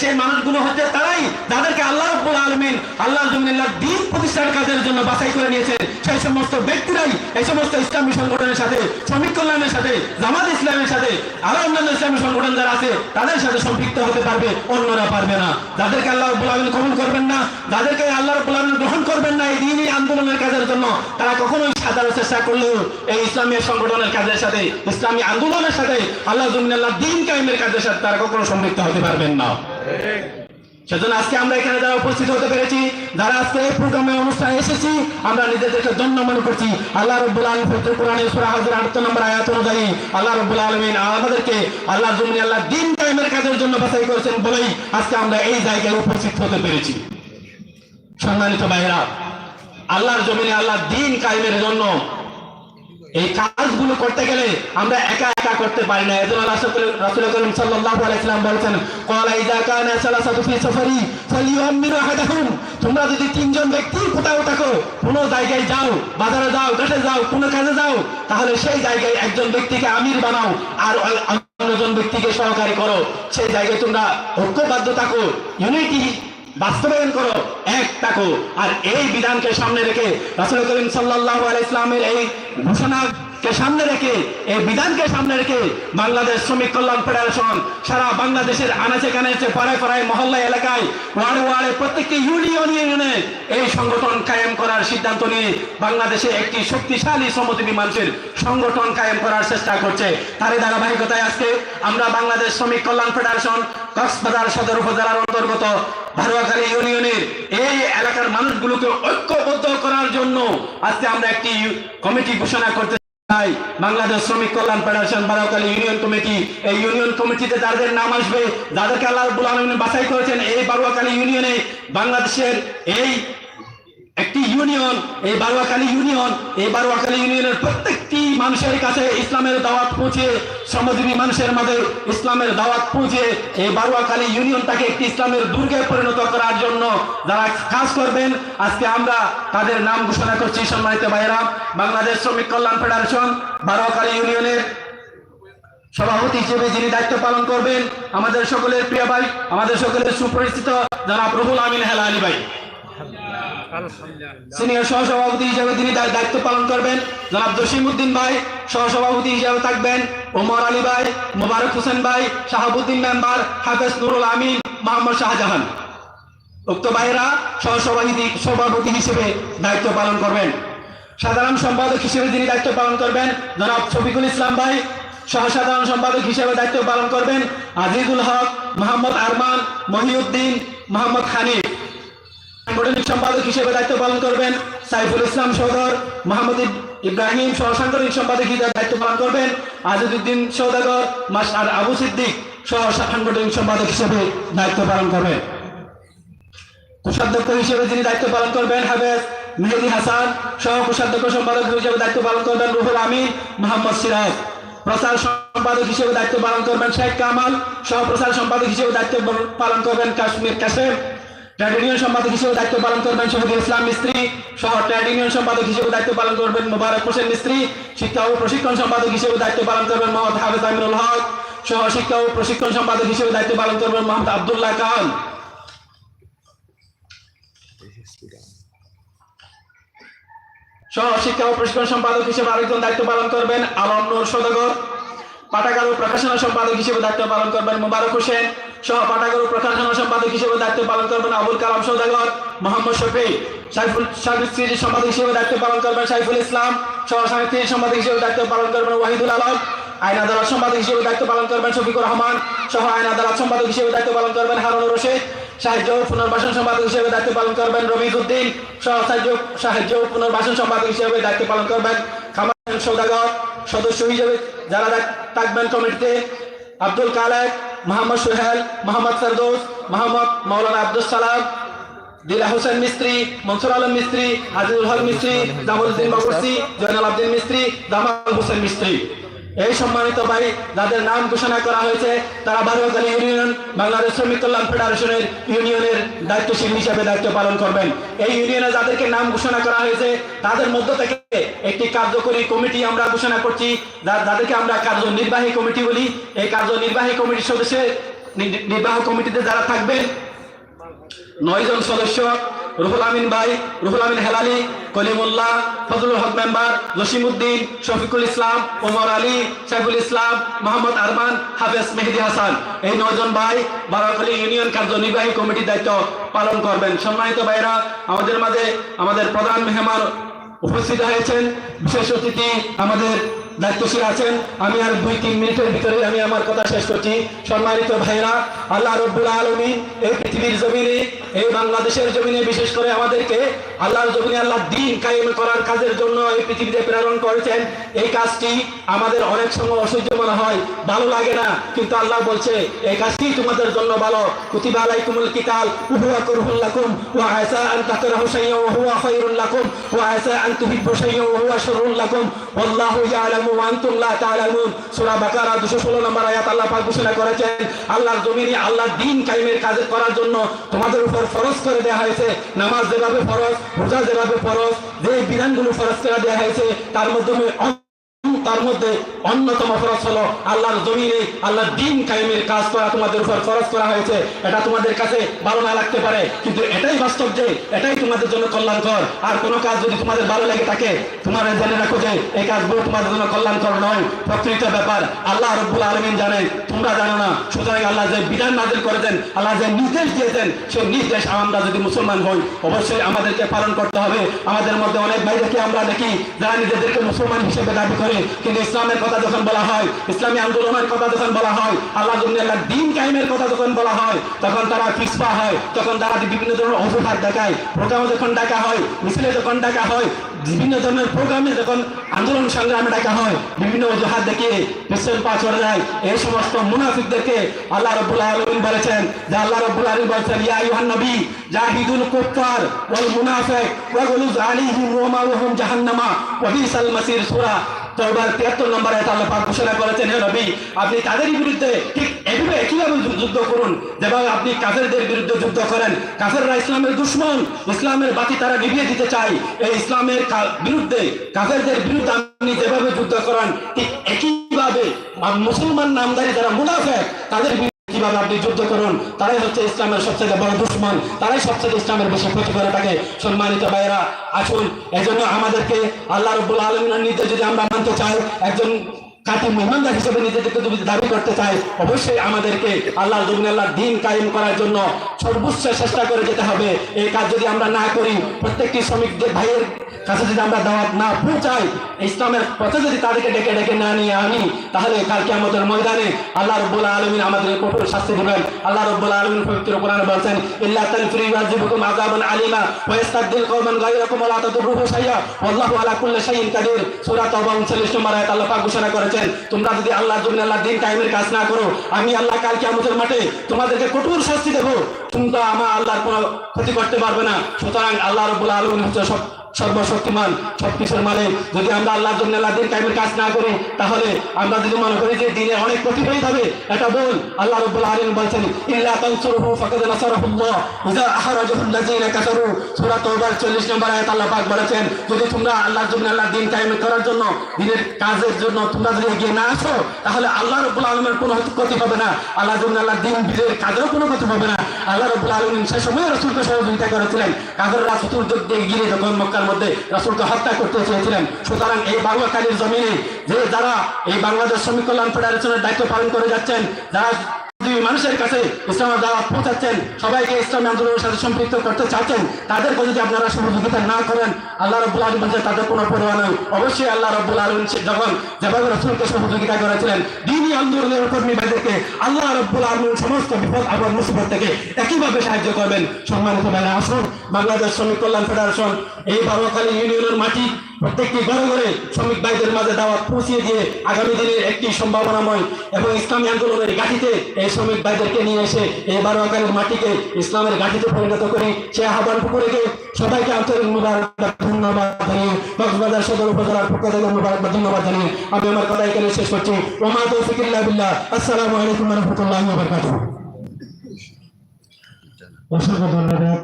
সেই মানুষগুলো হচ্ছে তারাই যাদেরকে আল্লাহ আলমিন আল্লাহ জমিন দিন প্রতিষ্ঠার কাজের জন্য বাছাই করে নিয়েছেন। সেই সমস্ত ব্যক্তিরাই এই সমস্ত ইসলামী সংগঠনের সাথে, শ্রমিক কল্যাণের সাথে, জামাত ইসলামের সাথে, আরও অন্যান্য ইসলামী সংগঠন যারা আছে, তাদের সাথে সম্পৃক্ত হতে পারবে, অন্যরা পারবে না। যাদেরকে আল্লাহ রব্বুল আলমিন কবুল করবেন না, যাদেরকে আল্লাহ রব্বুল গ্রহণ করবেন না এই দিনই আন্দোলনের কাজের জন্য, তারা কখনোই সাধারণ চেষ্টা করলেও এই ইসলামী সংগঠনের কাজের সাথে, ইসলামী আন্দোলনের সাথে আল্লাহ জমিনাল্লাহ দিন কায়েমের কাজের সাথে তারা কখনো সম্পৃক্ত হতে পারবেন না। সেজন্য আজকে আমরা এখানে যারা উপস্থিত হতে পেরেছি, যারা আজকে এই প্রোগ্রামে অনুষ্ঠানে এসেছি, আমরা নিজেদেরকে ধন্য মনে করছি। আল্লাহ রব্বুল আলম ফতুল নম্বর আয়াত অনুযায়ী আল্লাহ রব্বুল আলমিন আমাদেরকে আল্লাহ জমিন আল্লাহ দিন কায়েমের কাজের জন্য বাছাই করেছেন বলেই আজকে আমরা এই জায়গায় উপস্থিত হতে পেরেছি। সম্মানিত ভাইরা আল্লাহর জমিনে আল্লাহ দিন কায়েমের জন্য এই কাজগুলো করতে গেলে আমরা একা একা করতে পারি না। এজন্য রাসূল করিম সাল্লাল্লাহু আলাইহি সাল্লাম বলেছেন, ক্বালা ইযা কানা সালাসাতু ফি সাফারি ফালিয়ামিরু আহাদাহুম। তোমরা যদি তিনজন ব্যক্তি কোথাও থাকো, কোনো জায়গায় যাও, বাজারে যাও, ঘাটে যাও, কোনো কাজে যাও, তাহলে সেই জায়গায় একজন ব্যক্তিকে আমির বানাও, আর অন্যজন ব্যক্তিকে সহকারী করো। সেই জায়গায় তোমরা ঐক্যবদ্ধ থাকো ইউনিটি বাস্তবায়ন করো, এক থাকো। আর এই বিধানকে সামনে রেখে রাসুল করিম সাল্লাহ ইসলামের এই ঘোষণাকে সামনে রেখে, এই বিধানকে সামনে রেখে বাংলাদেশ শ্রমিক কল্যাণ ফেডারেশন সারা বাংলাদেশের আনাচে কানাচে, পাড়ায় পাড়ায় মহল্লা এলাকায় ওয়ার্ডে ওয়ার্ডে প্রত্যেকটি ইউনিয়ন, ইউনিয়নে এই সংগঠন কায়েম করার সিদ্ধান্ত নিয়ে বাংলাদেশে একটি শক্তিশালী শ্রমজীবী মানুষের সংগঠন কায়েম করার চেষ্টা করছে। তারই ধারাবাহিকতায় আজকে আমরা বাংলাদেশ শ্রমিক কল্যাণ ফেডারেশন কক্সবাজার সদর উপজেলার অন্তর্গত ভারুয়াখালী ইউনিয়নের এই এলাকার মানুষগুলোকে ঐক্যবদ্ধ করার জন্য আজকে আমরা একটি কমিটি ঘোষণা করতে চাই। বাংলাদেশ শ্রমিক কল্যাণ ফেডারেশন বারাকালী ইউনিয়ন কমিটি। এই ইউনিয়ন কমিটিতে যাদের নাম আসবে, যাদেরকে আল্লাহ বাছাই করেছেন, এই বারুয়াখালী ইউনিয়নে বাংলাদেশের এই একটি ইউনিয়ন, এই বারুয়াখালী ইউনিয়ন, এই বারুয়াখালী ইউনিয়নের প্রত্যেকটি মানুষের কাছে ইসলামের দাওয়াত পৌঁছে, শ্রমজীবী মানুষের মাঝে ইসলামের দাওয়াত পৌঁছে, এই বারুয়াখালী ইউনিয়নটাকে একটি ইসলামের দুর্গে পরিণত করার জন্য যারা কাজ করবেন, আজকে আমরা তাদের নাম ঘোষণা করছি সম্মানিত ভাইয়েরা। বাংলাদেশ শ্রমিক কল্যাণ ফেডারেশন, বারুয়াখালী ইউনিয়নের সভাপতি হিসেবে যিনি দায়িত্ব পালন করবেন, আমাদের সকলের প্রিয় ভাই, আমাদের সকলের সুপরিচিত যারা প্রভুল আমিন হেলা আলী ভাই। সিনিয়র সহসভাপতি হিসেবে তিনি তার দায়িত্ব পালন করবেন। জনাব জসিমউদ্দিন ভাই, সহসভাপতি হিসেবে থাকবেন। ওমর আলী ভাই, মোবারক হোসেন ভাই, শাহাবুদ্দিন মেম্বার, হাফেজ নুরুল আমিন, মোহাম্মদ শাহজাহান। উক্ত ভাইরা সহসভাপতি সভাপতি হিসেবে দায়িত্ব পালন করবেন। সাধারণ সম্পাদক হিসেবে যিনি দায়িত্ব পালন করবেন, জনাব শফিকুল ইসলাম ভাই, সহসাধারণ সম্পাদক হিসেবে দায়িত্ব পালন করবেন, আজিজুল হক, মোহাম্মদ আরমান, মহিউদ্দিন, মোহাম্মদ হানিফ। সাংগঠনিক সম্পাদক হিসেবে দায়িত্ব পালন করবেন সাইফুল ইসলাম সদর মোহাম্মদ ইব্রাহিম সহ সাংগঠনিক সম্পাদক হিসেবে দায়িত্ব পালন করবেন আজিদুদ্দিন সৌদাগর মাস আর আবু সিদ্দিক সহ সাংগঠনিক সম্পাদক হিসেবে দায়িত্ব পালন করবেন। কোষাধ্যক্ষ হিসেবে যিনি দায়িত্ব পালন করবেন হাফেজ মেহেদি হাসান সহ কোষাধ্যক্ষ সম্পাদক হিসেবে দায়িত্ব পালন করবেন রুহুল আমিন, মোহাম্মদ সিরাজ। প্রচার সম্পাদক হিসেবে দায়িত্ব পালন করবেন শেখ কামাল, সহ প্রচার সম্পাদক হিসেবে দায়িত্ব পালন করবেন কাশ্মীর কাসেম ট্রেড ইউনিয়ন সম্পাদক হিসেবে দায়িত্ব পালন করবেন শহীদুল ইসলাম মিস্ত্রি, সহ ট্রেড ইউনিয়ন সম্পাদক হিসেবে দায়িত্ব পালন করবেন মোবারক হোসেন মিস্ত্রি, শিক্ষা ও প্রশিক্ষণ সম্পাদক হিসেবে দায়িত্ব পালন করবেন মোহাম্মদ হাফেজ আমিনুল হক, সহ শিক্ষা ও প্রশিক্ষণ সম্পাদক হিসেবে দায়িত্ব পালন করবেন মোহাম্মদ আবদুল্লাহ খান। সহ শিক্ষা ও প্রশিক্ষণ সম্পাদক হিসেবে আরেকজন দায়িত্ব পালন করবেন আলম নূর সদাগর, পাঠাগার ও প্রকাশনা সম্পাদক হিসেবে দায়িত্ব পালন করবেন মোবারক হোসেন সহ পাঠাগার ও প্রকাশনা সম্পাদক হিসেবে দায়িত্ব পালন করবেন আবুল কালাম সৌদাগর, মোহাম্মদ শফি সাইফুল সাংস্কৃতিক সম্পাদক হিসেবে দায়িত্ব পালন করবেন সাইফুল ইসলাম, সহ সাংস্কৃতিক সম্পাদক হিসেবে দায়িত্ব পালন করবেন ওয়াহিদুল আলম, আইন আদালত সম্পাদক হিসেবে দায়িত্ব পালন করবেন শফিকুর রহমান, সহ আইন আদালত সম্পাদক হিসেবে দায়িত্ব পালন করবেন হারুনুর রশিদ সাহায্য পুনর্বাসন সম্পাদক হিসেবে দায়িত্ব পালন করবেন রবিদুদ্দিন সহ সাহায্য সাহায্য পুনর্বাসন সম্পাদক হিসেবে দায়িত্ব পালন করবেন খামার সৌদাগর সদস্য হিসেবে যারা থাকবেন কমিটিতে আব্দুল কালেক মোহাম্মদ সোহেল, মোহাম্মদ ফেরদৌস, মোহাম্মদ মৌলানা আব্দুল সালাম দিলা হোসেন মিস্ত্রি, মনসুর আলম মিস্ত্রি, আজিজুল হক মিস্ত্রি জামুদ্দিন বাবরসি জয়নাল আব্দিন মিস্ত্রি, জামাল হোসেন মিস্ত্রি। এই সম্মানিত ভাই, যাদের নাম ঘোষণা করা হয়েছে, তারা বারুয়াখালী ইউনিয়ন, বাংলাদেশ শ্রমিক কল্যাণ ফেডারেশনের ইউনিয়নের দায়িত্বশীল হিসেবে দায়িত্ব পালন করবেন। এই ইউনিয়নে যাদেরকে নাম ঘোষণা করা হয়েছে, তাদের মধ্য থেকে একটি কার্যকরী কমিটি আমরা ঘোষণা করছি যাদেরকে আমরা কার্যনির্বাহী কমিটি বলি। এই কার্যনির্বাহী কমিটির সদস্যের নির্বাহ কমিটিতে যারা থাকবেন, নয়জন সদস্য রুহুল আমিন ভাই, রুহুল আমিন হেলালি, কলিমুল্লাহ, ফজলুল হক মেম্বার, জসিমউদ্দিন, শফিকুল ইসলাম, ওমর আলী, সাইফুল ইসলাম, মোহাম্মদ আরমান, হাফেজ মেহেদি হাসান। এই নয়জন ভাই বারাকলি ইউনিয়ন কার্যনির্বাহী কমিটির দায়িত্ব পালন করবেন। সম্মানিত ভাইরা আমাদের মাঝে আমাদের প্রধান মেহমান উপস্থিত হয়েছেন। বিশেষ অতিথি আমাদের দায়িত্বশীল আছেন। আমি আর দুই, তিন মিনিটের ভিতরে আমি আমার কথা শেষ করছি। সম্মানিত ভাইরা আল্লাহ রব্বুল আলমী এই পৃথিবীর জমিনে এই বাংলাদেশের জমিনে, বিশেষ করে আমাদেরকে আল্লাহর জমিনে আল্লাহ দিন কায়েম করার কাজের জন্য এই পৃথিবীতে প্রেরণ করেছেন। এই কাজটি আমাদের অনেক সময় অসহ্য মনে হয়, ভালো লাগে না। কিন্তু আল্লাহ বলছে, এই কাজটি তোমাদের জন্য ভালো। কুতিবা কিতাল, উহুয়া কুরহুল লাকুম, ওয়া আসা আন ওয়া হুয়া লাকুম, ওয়া আসা আন তুহিব্বু ওয়া হুয়া শাররুল লাকুম। ইয়ালামু ওয়া আনতুম লা তা'লামুন। সূরা বাকারা 216 নম্বর আয়াত আল্লাহ পাক ঘোষণা করেছেন, আল্লাহর জমিনে আল্লাহ দিন কায়েমের কাজ করার জন্য তোমাদের উপর ফরজ করে দেওয়া হয়েছে। নামাজ যেভাবে ফরজ, রোজা যেভাবে ফরজ, যে বিধানগুলো ফরজ করে দেওয়া হয়েছে, তার মাধ্যমে তার মধ্যে অন্যতম ফরজ হলো আল্লাহর জমিনে আল্লাহর দিন কায়েমের কাজ করা তোমাদের উপর ফরজ করা হয়েছে। এটা তোমাদের কাছে ভালো না লাগতে পারে। কিন্তু এটাই বাস্তব যে, এটাই তোমাদের জন্য কল্যাণকর। আর কোনো কাজ যদি তোমাদের ভালো লাগে থাকে, তোমরা জেনে রাখো যে, এই কাজগুলো তোমাদের জন্য কল্যাণকর নয়। প্রকৃত ব্যাপার, আল্লাহ রব্বুল আলমিন জানে, তোমরা জানো না। সুতরাং আল্লাহ যে বিধান নাজিল করেছেন, আল্লাহ যে নির্দেশ দিয়েছেন, সেই নির্দেশ আমরা যদি মুসলমান হই, অবশ্যই আমাদেরকে পালন করতে হবে। আমাদের মধ্যে অনেক ভাইদেরকে আমরা দেখি, যারা নিজেদেরকে মুসলমান হিসেবে দাবি করে কিন্তু ইসলামের কথা যখন বলা হয়, ইসলামী আন্দোলনের কথা যখন বলা হয়, আল্লাহ আল্লাহ দিন কায়েমের কথা যখন বলা হয়, তখন তারা পিছপা হয়, তখন তারা বিভিন্ন ধরনের অজুহাত দেখায়। প্রোগ্রামে যখন ডাকা হয়, মিছিলে যখন ডাকা হয়, বিভিন্ন ধরনের প্রোগ্রামে যখন আন্দোলন সংগ্রামে ডাকা হয়, বিভিন্ন অজুহাত দেখিয়ে পিছন পা চলে যায় এই সমস্ত মুনাফিকদেরকে আল্লাহ রব্বুল আলমিন বলেছেন যে আল্লাহ রব্বুল আলমিন বলেছেন, ইয়া ইউহান নবী, জাহিদুল কুফার ওয়াল মুনাফিক ওয়া গুলুজ আলাইহিম ওয়া মাওয়াহুম জাহান্নামা, ওয়া বিসাল মাসির সূরা। তওবার 73 নম্বর আয়াত আল্লাহ পাক ঘোষণা করেছেন, হে নবী, আপনি তাদেরই বিরুদ্ধে ঠিক এভাবে একইভাবে যুদ্ধ করুন, যেভাবে আপনি কাফেরদের বিরুদ্ধে যুদ্ধ করেন। কাফেররা ইসলামের দুশ্মন, ইসলামের বাতি তারা নিভিয়ে দিতে চায়। এই ইসলামের বিরুদ্ধে, কাফেরদের বিরুদ্ধে আপনি যেভাবে যুদ্ধ করেন, ঠিক একইভাবে মুসলমান নামদারি যারা মুনাফেক, তাদের কীভাবে আপনি যুদ্ধ করুন, তারাই হচ্ছে ইসলামের সবচেয়ে বড় দুশ্মন, তারাই সবচেয়ে ইসলামের বেশি ক্ষতি করে থাকে। সম্মানিত ভাইয়েরা, আসুন, এজন্য আমাদেরকে আল্লাহ রব্বুল আলমিনের নির্দেশ যদি আমরা মানতে চাই, একজন কাটি মেহমানদার হিসেবে নিজেদেরকে যদি দাবি করতে চাই অবশ্যই আমাদেরকে আল্লাহ আল্লাহ দিন কায়েম করার জন্য সর্বোচ্চ চেষ্টা করে যেতে হবে। এই কাজ যদি আমরা না করি, প্রত্যেকটি শ্রমিকদের ভাইয়ের কাছে যদি আমরা দাওয়াত না পৌঁছাই, ইসলামের পথে যদি তাদেরকে ডেকে ডেকে না নিয়ে আনি, তাহলে কালকে আমাদের ময়দানে আল্লাহ রব্বুল আলমিন আমাদের কঠোর শাস্তি দেবেন। আল্লাহ রব্বুল আলমিন পবিত্র কোরআনে বলছেন আলিমা ওয়া ইস্তাবদিল কওমান গায়রাকুম ওয়া লা তাদুরুহু শাইয়্যা আলা কুল্লি শাইইন কাদির। সূরা তাওবা 39 নম্বর আয়াত আল্লাহ ঘোষণা করেছেন তোমরা যদি আল্লাহ জমিন আল্লাহ দিন টাইমের কাজ না করো, আমি আল্লাহ কালকে আমাদের মাঠে তোমাদেরকে কঠোর শাস্তি দেব। তোমরা আমার আল্লাহর কোনো ক্ষতি করতে পারবে না। সুতরাং আল্লাহ রব্বুল আলামিন হচ্ছে সব সর্বশক্তিমান, সবকিছুর মালিক। যদি আমরা আল্লাহ জন্য আল্লাহ দিন কায়েমের কাজ না করি, তাহলে আমরা যদি মনে করি যে দিনে অনেক ক্ষতি হয়ে যাবে এটা বল আল্লাহ রব্বুল আলামিন বলছেন, ইল্লা তানসুরুহু ফাকাদ নাসারাহুল্লাহ। আখরাজাহুল লাযিনা কাফারু। সূরা তাওবার 40 নম্বর আয়াত আল্লাহ পাক বলেছেন, যদি তোমরা আল্লাহর জন্য আল্লাহ দিন কায়েম করার জন্য, দিনের কাজের জন্য তোমরা যদি এগিয়ে না আসো, তাহলে আল্লাহ রব্বুল আলামিনের কোনো ক্ষতি হবে না। আল্লাহ জন্য আল্লাহ দিন বিজয়ের কাজেরও কোনো ক্ষতি হবে না। রাসূলকে সহযোগিতা করেছিলেন। যখন মক্কার মধ্যে রাসূলকে হত্যা করতে চেয়েছিলেন, সুতরাং এই বাংলাকালীর জমিনে যে যারা এই বাংলাদেশ শ্রমিক কল্যাণ ফেডারেশনের দায়িত্ব পালন করে যাচ্ছেন, যারা যদি মানুষের কাছে ইসলামের দাওয়াত পৌঁছাচ্ছেন, সবাইকে ইসলামী আন্দোলনের সাথে সম্পৃক্ত করতে চাচ্ছেন, তাদেরকে যদি আপনারা সহযোগিতা না করেন, আল্লাহ রব্বুল আলম বলছে, তাদের কোনো পরোয়া নেই। অবশ্যই আল্লাহ রব্বুল আলম যখন যেভাবে রসুলকে সহযোগিতা করেছিলেন, দিনই আন্দোলনের কর্মী ভাইদেরকে আল্লাহ রব্বুল আলম সমস্ত বিপদ আবার মুসিবত থেকে একইভাবে সাহায্য করবেন। সম্মানিত মেলা আসুন, বাংলাদেশ শ্রমিক কল্যাণ ফেডারেশন, এই বাবাখালী ইউনিয়নের মাটি প্রত্যেকটি ঘরে ঘরে শ্রমিক ভাইদের মাঝে দাওয়াত পৌঁছিয়ে দিয়ে আগামী দিনের একটি সম্ভাবনাময় এবং ইসলামী আন্দোলনের গাঠিতে এই শ্রমিক ভাইদেরকে নিয়ে এসে এই বারোয়াকারের মাটিকে ইসলামের গাঠিতে পরিণত করে সে আহ্বান পুকুরেকে সবাইকে আন্তরিক মুবারক ধন্যবাদ জানিয়ে কক্সবাজার সদর উপজেলার পক্ষ থেকে মুবারক ধন্যবাদ জানিয়ে আমি আমার কথা এখানে শেষ করছি। ওমা তৌফিক ইল্লা বিল্লাহ। আসসালামু আলাইকুম রাহমাতুল্লাহি ওয়া বারাকাতুহু। অসংখ্য ধন্যবাদ।